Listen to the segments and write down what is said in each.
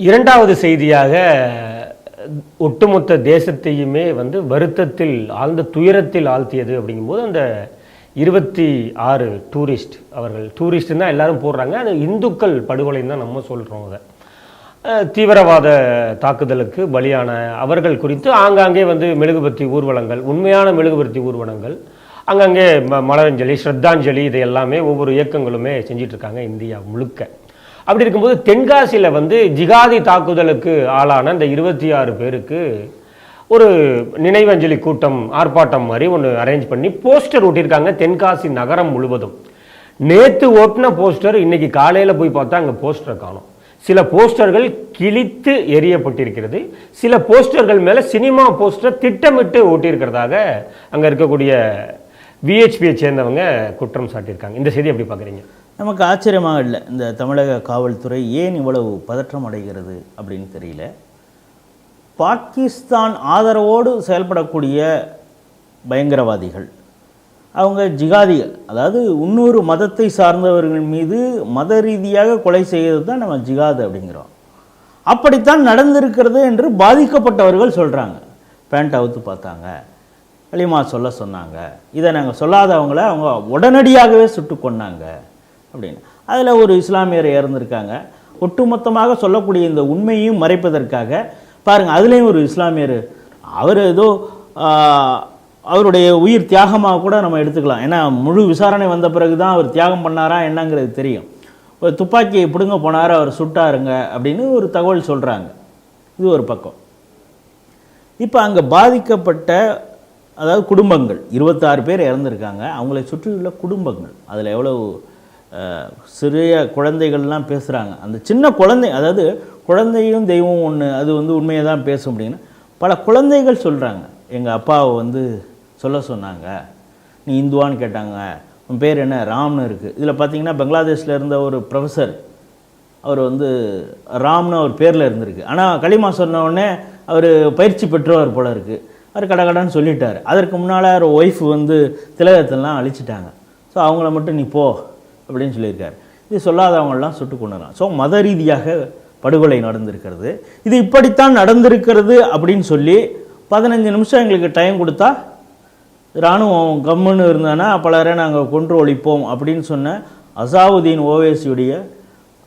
இரண்டாவது செய்தியாக ஒட்டுமொத்த தேசத்தையுமே வந்து வருத்தத்தில் ஆழ்ந்த துயரத்தில் ஆழ்த்தியது அப்படிங்கும்போது அந்த இருபத்தி ஆறு டூரிஸ்ட் அவர்கள் டூரிஸ்ட்டு தான் எல்லாரும் போடுறாங்க. அது இந்துக்கள் படுகொலைன்னு தான் நம்ம சொல்கிறோம் அதை. தீவிரவாத தாக்குதலுக்கு பலியான அவர்கள் குறித்து ஆங்காங்கே வந்து மெழுகுபத்தி ஊர்வலங்கள் உண்மையான மெழுகுபர்த்தி ஊர்வலங்கள் அங்கங்கே ம மலரஞ்சலி ஸ்ரத்தாஞ்சலி இது எல்லாமே ஒவ்வொரு இயக்கங்களுமே செஞ்சிட்ருக்காங்க இந்தியா முழுக்க. அப்படி இருக்கும்போது தென்காசியில் வந்து ஜிகாதி தாக்குதலுக்கு ஆளான இந்த இருபத்தி ஆறு பேருக்கு ஒரு நினைவஞ்சலி கூட்டம் ஆர்ப்பாட்டம் மாதிரி ஒன்று அரேஞ்ச் பண்ணி போஸ்டர் ஒட்டியிருக்காங்க தென்காசி நகரம் முழுவதும். நேற்று ஓட்டின போஸ்டர் இன்னைக்கு காலையில் போய் பார்த்தா அங்கே போஸ்டரை காணும். சில போஸ்டர்கள் கிழித்து எரியப்பட்டிருக்கிறது சில போஸ்டர்கள் மேலே சினிமா போஸ்டர் திட்டமிட்டு ஓட்டியிருக்கிறதாக அங்கே இருக்கக்கூடிய விஹெச்பியை சேர்ந்தவங்க குற்றம் சாட்டியிருக்காங்க. இந்த செய்தி எப்படி பார்க்குறீங்க? நமக்கு ஆச்சரியமாக இல்லை இந்த தமிழக காவல்துறை ஏன் இவ்வளவு பதற்றம் அடைகிறது அப்படின்னு தெரியல. பாகிஸ்தான் ஆதரவோடு செயல்படக்கூடிய பயங்கரவாதிகள் அவங்க ஜிகாதிகள் அதாவது இன்னொரு மதத்தை சார்ந்தவர்கள் மீது மத ரீதியாக கொலை செய்வது தான் நம்ம ஜிகாது அப்படிங்கிறோம். அப்படித்தான் நடந்திருக்கிறது என்று பாதிக்கப்பட்டவர்கள் சொல்கிறாங்க பேண்ட் அவுத்து பார்த்தாங்க களிமா சொல்ல சொன்னாங்க. இதை நாங்கள் சொல்லாதவங்கள அவங்க உடனடியாகவே சுட்டு கொன்னாங்க. அப்படின்னு. அதில் ஒரு இஸ்லாமியர் இறந்துருக்காங்க. ஒட்டுமொத்தமாக சொல்லக்கூடிய இந்த உண்மையையும் மறைப்பதற்காக பாருங்கள் அதுலேயும் ஒரு இஸ்லாமியர் அவர் ஏதோ அவருடைய உயிர் தியாகமாக கூட நம்ம எடுத்துக்கலாம். ஏன்னா முழு விசாரணை வந்த பிறகு தான் அவர் தியாகம் பண்ணாரா என்னங்கிறது தெரியும். ஒரு துப்பாக்கியை பிடுங்க போனார் அவர் சுட்டாருங்க அப்படின்னு ஒரு தகவல் சொல்கிறாங்க இது ஒரு பக்கம். இப்போ அங்கே பாதிக்கப்பட்ட அதாவது குடும்பங்கள் இருபத்தாறு பேர் இறந்துருக்காங்க. அவங்களை சுற்றியுள்ள குடும்பங்கள் அதில் எவ்வளோ சிறிய குழந்தைகள்லாம் பேசுகிறாங்க அந்த சின்ன குழந்தை அதாவது குழந்தையும் தெய்வம் ஒன்று அது வந்து உண்மையை தான் பேசும் அப்படின்னு பல குழந்தைகள் சொல்கிறாங்க எங்கள் அப்பாவை வந்து சொல்ல சொன்னாங்க. நீ இந்துவான்னு கேட்டாங்க. உன் பேர் என்ன? ராம்னு இருக்குது இதில் பார்த்தீங்கன்னா பங்களாதேஷில் இருந்த ஒரு ப்ரொஃபஸர் அவர் வந்து ராம்னு அவர் பேரில் இருந்திருக்கு. ஆனால் களிமா சொன்னவுடனே அவர் பயிற்சி பெற்றவர் போல இருக்குது அவர் கடகடன்னு சொல்லிட்டார். அதற்கு முன்னால் அவர் ஒய்ஃப் வந்து திலகத்தெல்லாம் அழிச்சிட்டாங்க. ஸோ அவங்கள மட்டும் நீ போ. அப்படின்னு சொல்லியிருக்காரு. இது சொல்லாதவங்களாம் சுட்டு கொண்டுறான் ஸோ மத ரீதியாக படுகொலை நடந்திருக்கிறது. இது இப்படித்தான் நடந்திருக்கிறது அப்படின்னு சொல்லி பதினஞ்சு நிமிஷம் எங்களுக்கு டைம் கொடுத்தா இராணுவம் கம்முன்னு இருந்தானா பலரை நாங்கள் கொன்று ஒழிப்போம் அப்படின்னு சொன்ன அசாவுதீன் ஓவேசியுடைய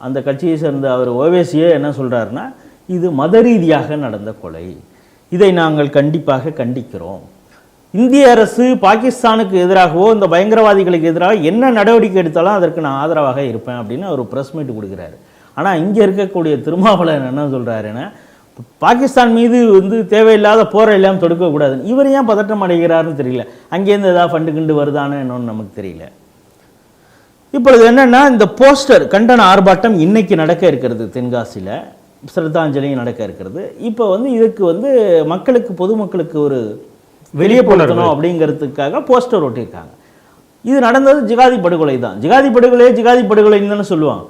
அந்த கட்சியை சேர்ந்த அவர் ஓவேசியே என்ன சொல்கிறாருன்னா இது மத ரீதியாக நடந்த கொலை. இதை நாங்கள் கண்டிப்பாக கண்டிக்கிறோம். இந்திய அரசு பாகிஸ்தானுக்கு எதிராகவோ இந்த பயங்கரவாதிகளுக்கு எதிராக என்ன நடவடிக்கை எடுத்தாலும் அதற்கு நான் ஆதரவாக இருப்பேன் அப்படின்னு அவர் ப்ரெஸ் மீட் கொடுக்குறாரு. ஆனால் இங்கே இருக்கக்கூடிய திருமாவளவன் என்ன சொல்கிறாருன்னா பாகிஸ்தான் மீது வந்து தேவையில்லாத போரை எல்லாம் தொடுக்கக்கூடாது இவர் ஏன் பதட்டம் அடைகிறாருன்னு தெரியல. அங்கேருந்து ஏதாவது ஃபண்டு கிண்டு வருதான்னு என்னன்னு நமக்கு தெரியல. இப்பொழுது என்னென்னா இந்த போஸ்டர் கண்டன ஆர்ப்பாட்டம் இன்னைக்கு நடக்க இருக்கிறது தென்காசியில். சிரத்தாஞ்சலியும் நடக்க இருக்கிறது. இப்போ வந்து இதுக்கு வந்து மக்களுக்கு பொதுமக்களுக்கு ஒரு வெளியே போடணும் அப்படிங்கிறதுக்காக போஸ்டர் ஒட்டியிருக்காங்க. இது நடந்தது ஜிகாதி படுகொலை தான். ஜிகாதி படுகொலை ஜிகாதி படுகொலைன்னு தானே சொல்லுவாங்க.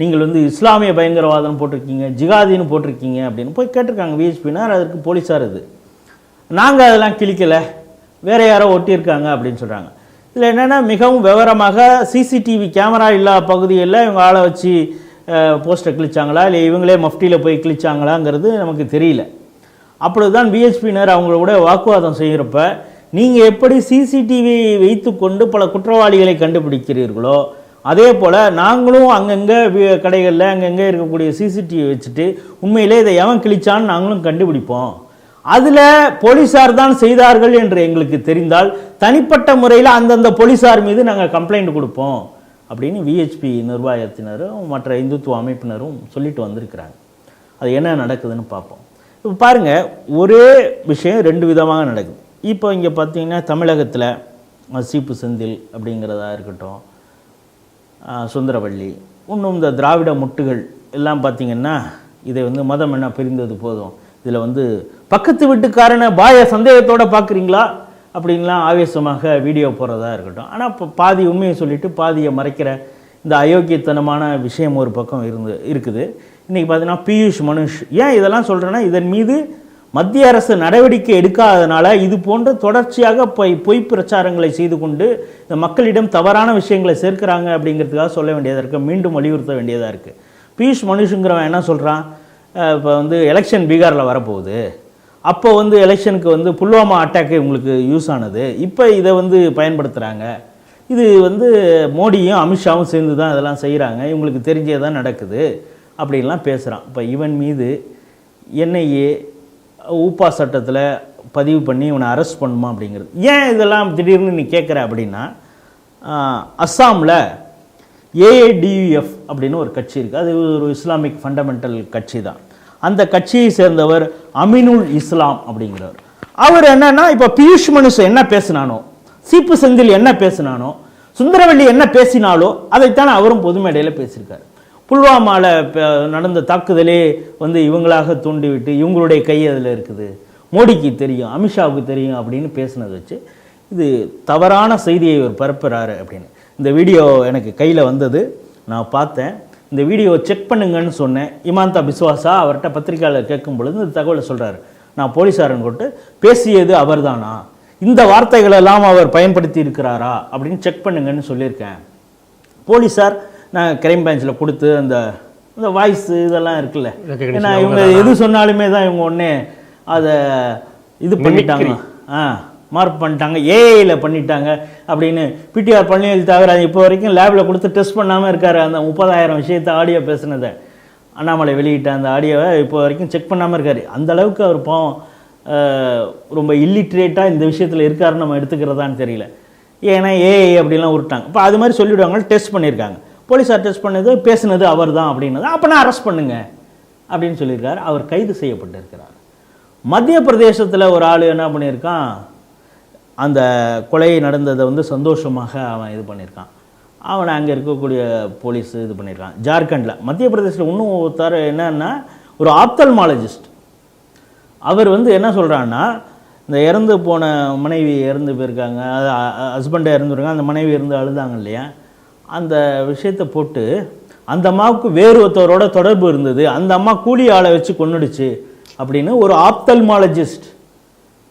நீங்கள் வந்து இஸ்லாமிய பயங்கரவாதம் போட்டிருக்கீங்க ஜிகாதின்னு போட்டிருக்கீங்க அப்படின்னு போய் கேட்டிருக்காங்க விஹெச்பினார் அதற்கு போலீஸார் இது. நாங்கள் அதெல்லாம் கிழிக்கலை. வேற யாரோ ஒட்டியிருக்காங்க அப்படின்னு சொல்கிறாங்க இதில் என்னென்னா மிகவும் விவரமாக சிசிடிவி கேமரா இல்லாத பகுதியில் இவங்க ஆளை வச்சு போஸ்டர் கிழிச்சாங்களா? இல்லை இவங்களே மஃப்டியில் போய் கிழிச்சாங்களாங்கிறது நமக்கு தெரியல. அப்பொழுது தான் பிஎஸ்பியினர் அவங்களோட வாக்குவாதம் செய்கிறப்ப நீங்கள் எப்படி சிசிடிவி வைத்துக்கொண்டு பல குற்றவாளிகளை கண்டுபிடிக்கிறீர்களோ அதே போல் நாங்களும் அங்கங்கே கடைகளில் அங்கங்கே இருக்கக்கூடிய சிசிடிவி வச்சுட்டு உண்மையிலே இதை எவன் கிழிச்சான்னு நாங்களும் கண்டுபிடிப்போம். அதில் போலீசார் தான் செய்தார்கள் என்று எங்களுக்கு தெரிந்தால் தனிப்பட்ட முறையில் அந்தந்த போலீசார் மீது நாங்கள் கம்ப்ளைண்ட் கொடுப்போம் அப்படின்னு விஹெச்பி நிர்வாகத்தினரும் மற்ற இந்துத்துவ அமைப்பினரும் சொல்லிட்டு வந்திருக்கிறாங்க. அது என்ன நடக்குதுன்னு பார்ப்போம். இப்போ பாருங்கள் ஒரே விஷயம் ரெண்டு விதமாக நடக்குது. இப்போ இங்கே பார்த்தீங்கன்னா தமிழகத்தில் சீப்பு செந்தில் அப்படிங்கிறதா இருக்கட்டும் சுந்தரவள்ளி இன்னும் இந்த திராவிட முட்டுகள் எல்லாம் பார்த்தீங்கன்னா இதை வந்து மதம் என்ன பிரிந்தது போதும். இதில் வந்து பக்கத்து வீட்டுக்காரனை பாய சந்தேகத்தோடு பார்க்குறீங்களா? அப்படின்லாம் ஆவேசமாக வீடியோ போடுறதா இருக்கட்டும். ஆனால் இப்போ பாதி உண்மையை சொல்லிவிட்டு பாதியை மறைக்கிற இந்த அயோக்கியத்தனமான விஷயம் ஒரு பக்கம் இருந்து இருக்குது. இன்றைக்கி பார்த்தீங்கன்னா பியூஷ் மனுஷ். ஏன் இதெல்லாம் சொல்கிறேன்னா இதன் மீது மத்திய அரசு நடவடிக்கை எடுக்காதனால இது போன்ற தொடர்ச்சியாக பொய் பொய் பிரச்சாரங்களை செய்து கொண்டு இந்த மக்களிடம் தவறான விஷயங்களை சேர்க்கிறாங்க அப்படிங்கிறதுக்காக சொல்ல வேண்டியதாக இருக்குது மீண்டும் வலியுறுத்த வேண்டியதாக இருக்குது பியூஷ் மனுஷுங்கிறவன் என்ன சொல்கிறான் இப்போ வந்து எலெக்ஷன் பீகாரில் வரப்போகுது. அப்போ வந்து எலெக்ஷனுக்கு வந்து புல்வாமா அட்டாக்கு உங்களுக்கு யூஸ் ஆனது. இப்போ இதை வந்து பயன்படுத்துகிறாங்க இது வந்து மோடியும் அமித்ஷாவும் சேர்ந்து தான் இதெல்லாம் செய்கிறாங்க இவங்களுக்கு தெரிஞ்சே தான் நடக்குது. அப்படின்லாம் பேசுகிறான் இப்போ இவன் மீது என்ஐஏ ஊப்பா சட்டத்தில் பதிவு பண்ணி இவனை அரெஸ்ட் பண்ணுமா அப்படிங்கிறது. ஏன் இதெல்லாம் திடீர்னு நீ கேட்குற அப்படின்னா அஸ்ஸாமில் ஏஏடியூஎஃப் அப்படின்னு ஒரு கட்சி இருக்குது அது ஒரு இஸ்லாமிக் ஃபண்டமெண்டல் கட்சி தான். அந்த கட்சியை சேர்ந்தவர் அமினுல் இஸ்லாம் அப்படிங்கிறவர். அவர் என்னன்னா இப்போ பியூஷ் மனுஷ என்ன பேசினானோ சீப்பு செந்தில் என்ன பேசினானோ சுந்தரவள்ளி என்ன பேசினாலோ அதைத்தான் அவரும் பொது மேடையில் பேசியிருக்காரு. புல்வாமாவில் நடந்த தாக்குதலே வந்து இவங்களாக தூண்டிவிட்டு இவங்களுடைய கை அதில் இருக்குது. மோடிக்கு தெரியும் அமித்ஷாவுக்கு தெரியும் அப்படின்னு பேசினதை வச்சு இது தவறான செய்தியை இவர் பரப்புகிறாரு அப்படின்னு. இந்த வீடியோ எனக்கு கையில் வந்தது நான் பார்த்தேன். இந்த வீடியோ செக் பண்ணுங்கன்னு சொன்னேன். இமாந்தா பிஸ்வாசா அவர்கிட்ட பத்திரிகையாளர் கேட்கும் பொழுது இந்த தகவலை சொல்கிறாரு நான் போலீஸாரன் கொண்டு பேசியது அவர்தானா? இந்த வார்த்தைகளெல்லாம் அவர் பயன்படுத்தி இருக்கிறாரா அப்படின்னு செக் பண்ணுங்கன்னு சொல்லியிருக்கேன். போலீஸார் நான் கிரைம் பிரான்ச்சில் கொடுத்து அந்த இந்த வாய்ஸ் இதெல்லாம் இருக்குல்ல. ஏன்னா இவங்க எது சொன்னாலுமே தான் இவங்க உடனே அதை இது பண்ணிட்டாங்க. ஆ மார்க் பண்ணிட்டாங்க. ஏஐயில் பண்ணிட்டாங்க அப்படின்னு பிடிஆர் பழனிவேல் தவிர இப்போ வரைக்கும் லேபில் கொடுத்து டெஸ்ட் பண்ணாமல் இருக்காரு. அந்த முப்பதாயிரம் விஷயத்தை ஆடியோ பேசுனதை. அண்ணாமலை வெளியிட்ட அந்த ஆடியோவை இப்போ வரைக்கும் செக் பண்ணாமல் இருக்காரு. அந்த அளவுக்கு அவர் பாவம் ரொம்ப இல்லிட்ரேட்டாக இந்த விஷயத்தில் இருக்காருன்னு நம்ம எடுத்துக்கிறதான்னு தெரியல. ஏன்னா ஏஐ அப்படிலாம் உருட்டாங்க இப்போ அது மாதிரி சொல்லிவிடுவாங்க டெஸ்ட் பண்ணியிருக்காங்க போலீஸார் டெஸ்ட் பண்ணது பேசுனது அவர் தான் அப்படின்னது நான் அரெஸ்ட் பண்ணுங்க அப்படின்னு சொல்லியிருக்காரு. அவர் கைது செய்யப்பட்டிருக்கிறார். மத்திய பிரதேசத்தில் ஒரு ஆள் என்ன பண்ணியிருக்கான்? அந்த கொலை நடந்ததை வந்து சந்தோஷமாக அவன் இது பண்ணியிருக்கான். அவனை அங்கே இருக்கக்கூடிய போலீஸ் இது பண்ணியிருக்கான். ஜார்க்கண்டில். மத்திய பிரதேசத்தில் இன்னும் ஒருத்தர் என்னன்னா ஒரு ஆப்தல்மாலஜிஸ்ட். அவர் வந்து என்ன சொல்கிறான்னா இந்த இறந்து போன மனைவி இறந்து போயிருக்காங்க அது ஹஸ்பண்டை இறந்துருக்காங்க அந்த மனைவி இருந்து அழுதாங்க இல்லையா? அந்த விஷயத்தை போட்டு அந்த அம்மாவுக்கு வேறு ஒருத்தவரோட தொடர்பு இருந்தது அந்த அம்மா கூலி ஆளை வச்சு கொண்டுடுச்சு அப்படின்னு ஒரு ஆப்தல்மாலஜிஸ்ட்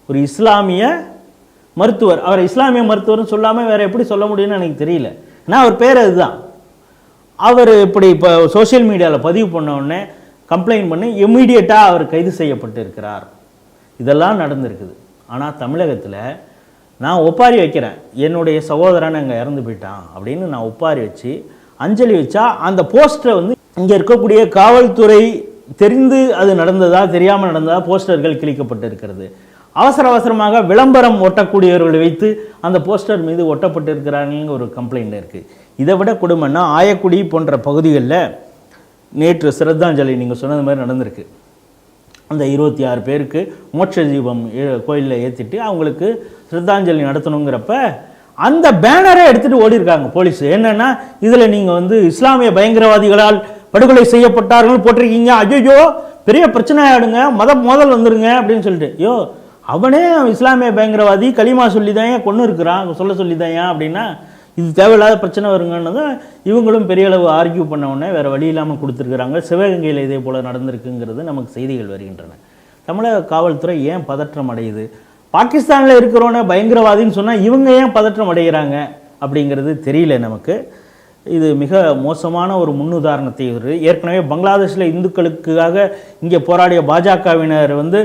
ஒரு இஸ்லாமிய மருத்துவர் அவர் இஸ்லாமிய மருத்துவர்னு சொல்லாமல் வேறு எப்படி சொல்ல முடியும்னு எனக்கு தெரியல. ஏன்னா அவர் பேர் அதுதான். அவர் இப்படி இப்போ சோஷியல் மீடியாவில் பதிவு பண்ண உடனே கம்ப்ளைண்ட் பண்ணி இம்மீடியட்டாக அவர் கைது செய்யப்பட்டு இருக்கிறார் இதெல்லாம் நடந்திருக்குது. ஆனால் தமிழகத்தில் நான் ஒப்பாரி வைக்கிறேன். என்னுடைய சகோதரன் அங்கே இறந்து போயிட்டான் அப்படின்னு நான் ஒப்பாரி வச்சு அஞ்சலி வச்சா அந்த போஸ்டரை வந்து இங்கே இருக்கக்கூடிய காவல்துறை தெரிந்து அது நடந்ததா தெரியாமல் நடந்ததா போஸ்டர்கள் கிழிக்கப்பட்டு இருக்கிறது அவசர அவசரமாக விளம்பரம் ஒட்டக்கூடியவர்களை வைத்து அந்த போஸ்டர் மீது ஒட்டப்பட்டு இருக்கிறாங்கன்னு ஒரு கம்ப்ளைண்ட் இருக்குது இதை விட கொடுமைன்னா ஆயக்குடி போன்ற பகுதிகளில் நேற்று சிரத்தாஞ்சலி நீங்கள் சொன்னது மாதிரி நடந்திருக்கு. அந்த இருபத்தி ஆறு பேருக்கு மோட்ச தீபம் கோயிலில் ஏற்றிட்டு அவங்களுக்கு சிரத்தாஞ்சலி நடத்தணுங்கிறப்ப அந்த பேனரை எடுத்துகிட்டு ஓடி இருக்காங்க போலீஸ். என்னென்னா இதில் நீங்கள் வந்து இஸ்லாமிய பயங்கரவாதிகளால் படுகொலை செய்யப்பட்டார்கள் போட்டிருக்கீங்க. ஐயோ பெரிய பிரச்சனை ஆகிடுங்க மத மோதல் வந்துருங்க அப்படின்னு சொல்லிட்டு. ஐயோ அவனே இஸ்லாமிய பயங்கரவாதி களிமா சொல்லி தான் ஏன் கொண்டு இருக்கிறான் சொல்ல சொல்லி தான் ஏன் அப்படின்னா இது தேவையில்லாத பிரச்சனை வருங்கன்னு தான் இவங்களும் பெரிய அளவு ஆர்கியூ பண்ண உடனே வேறு வழி இல்லாமல் கொடுத்துருக்குறாங்க. சிவகங்கையில் இதே போல் நடந்திருக்குங்கிறது நமக்கு செய்திகள் வருகின்றன. தமிழக காவல்துறை ஏன் பதற்றம் அடையுது? பாகிஸ்தானில் இருக்கிறவனே பயங்கரவாதின்னு சொன்னால் இவங்க ஏன் பதற்றம் அடைகிறாங்க அப்படிங்கிறது தெரியல நமக்கு. இது மிக மோசமான ஒரு முன்னுதாரணத்தை ஒரு ஏற்கனவே பங்களாதேஷில் இந்துக்களுக்காக இங்கே போராடிய பாஜகவினர் வந்து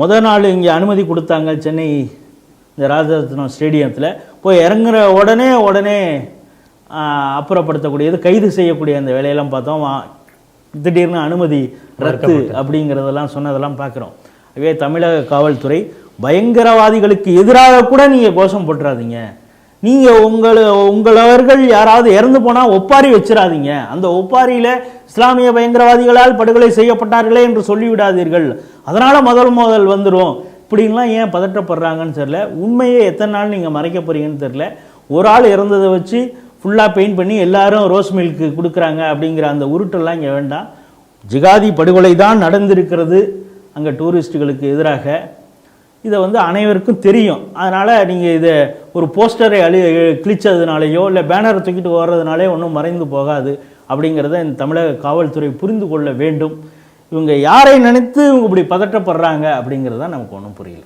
முத நாள் இங்கே அனுமதி கொடுத்தாங்க சென்னை இந்த ராஜரத்னம் ஸ்டேடியத்தில். போய் இறங்குற உடனே உடனே அப்புறப்படுத்தக்கூடியது கைது செய்யக்கூடிய அந்த வேலையெல்லாம் பார்த்தோம். திடீர்னு அனுமதி ரத்து அப்படிங்கிறதெல்லாம் சொன்னதெல்லாம் பார்க்குறோம். ஆகவே தமிழக காவல்துறை பயங்கரவாதிகளுக்கு எதிராக கூட நீங்கள் கோஷம் போட்டுறாதீங்க. நீங்கள் உங்களை உங்களவர்கள் யாராவது இறந்து போனால் ஒப்பாரி வச்சிடாதீங்க அந்த ஒப்பாரியில் இஸ்லாமிய பயங்கரவாதிகளால் படுகொலை செய்யப்பட்டார்களே என்று சொல்லிவிடாதீர்கள். அதனால் முதல் மோதல் வந்துடும் இப்படின்லாம் ஏன் பதற்றப்படுறாங்கன்னு தெரில உண்மையை எத்தனை நாள் நீங்கள் மறைக்க போகிறீங்கன்னு தெரில ஒரு ஆள் இறந்ததை வச்சு ஃபுல்லாக பெயிண்ட் பண்ணி எல்லாரும் ரோஸ் மில்க்கு கொடுக்குறாங்க அப்படிங்கிற அந்த உருட்டெல்லாம் இங்கே வேண்டாம். ஜிகாதி படுகொலை தான் நடந்திருக்கிறது அங்கே டூரிஸ்ட்டுகளுக்கு எதிராக. இதை வந்து அனைவருக்கும் தெரியும். அதனால் நீங்கள் இதை ஒரு போஸ்டரை அழி கிழிச்சதுனாலேயோ இல்லை பேனரை தூக்கிட்டு ஓடுறதுனாலே ஒன்றும் மறைந்து போகாது அப்படிங்கிறத இந்த தமிழக காவல்துறை புரிந்து கொள்ள வேண்டும். இவங்க யாரை நினைத்து இவங்க இப்படி பதற்றப்படுறாங்க அப்படிங்கிறது தான் நமக்கு ஒன்றும் புரியல.